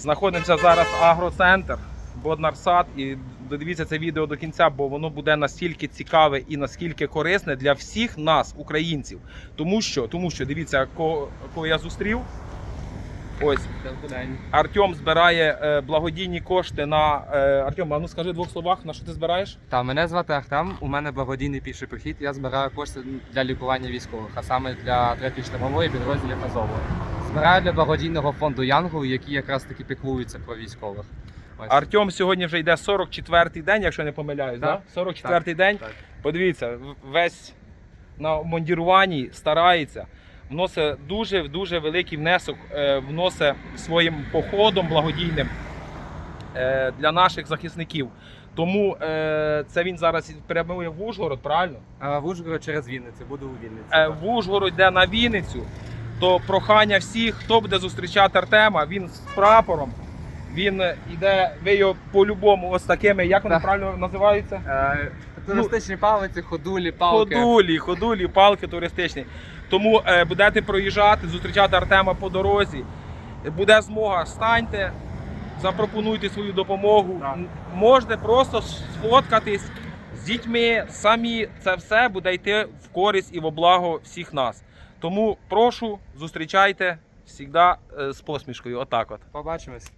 Знаходимося зараз агроцентр Боднарсад. І додивіться це відео до кінця, бо воно буде настільки цікаве і наскільки корисне для всіх нас, українців. Тому що, тому що дивіться, кого, кого я зустрів. Ось Артем збирає е, благодійні кошти на е, Артем, а ну скажи в двох словах, на що ти збираєш? Та мене звати Артем. У мене благодійний піший прохід. Я збираю кошти для лікування військових, а саме для третьої штурмової підрозділів Азову. Збираю для благодійного фонду Янгол, які якраз таки піклуються про військових. Артем сьогодні вже йде 44-й день, якщо не помиляюсь. Так, Да? 44-й день. так. Подивіться, весь на мондіруванні старається, вносить дуже дуже великий внесок, е, вносить своїм походом благодійним е, для наших захисників. Тому е, це він зараз прямує в Ужгород, правильно? А в Ужгород через Вінницю, буду у Вінниці. В Ужгород йде на Вінницю. То прохання всіх, хто буде зустрічати Артема, він з прапором. Він е, йде, ви його по-любому ось такими, як вони Так. правильно називаються? Е, туристичні палиці, ходулі, палки. Ходулі, ходулі, палки туристичні. Тому е, будете проїжджати, зустрічати Артема по дорозі. Буде змога, станьте, запропонуйте свою допомогу. Так. М- Можете просто сфоткатись з дітьми самі. Це все буде йти в користь і во благо всіх нас. Тому прошу, зустрічайте завжди з посмішкою. Отак от. Побачимось.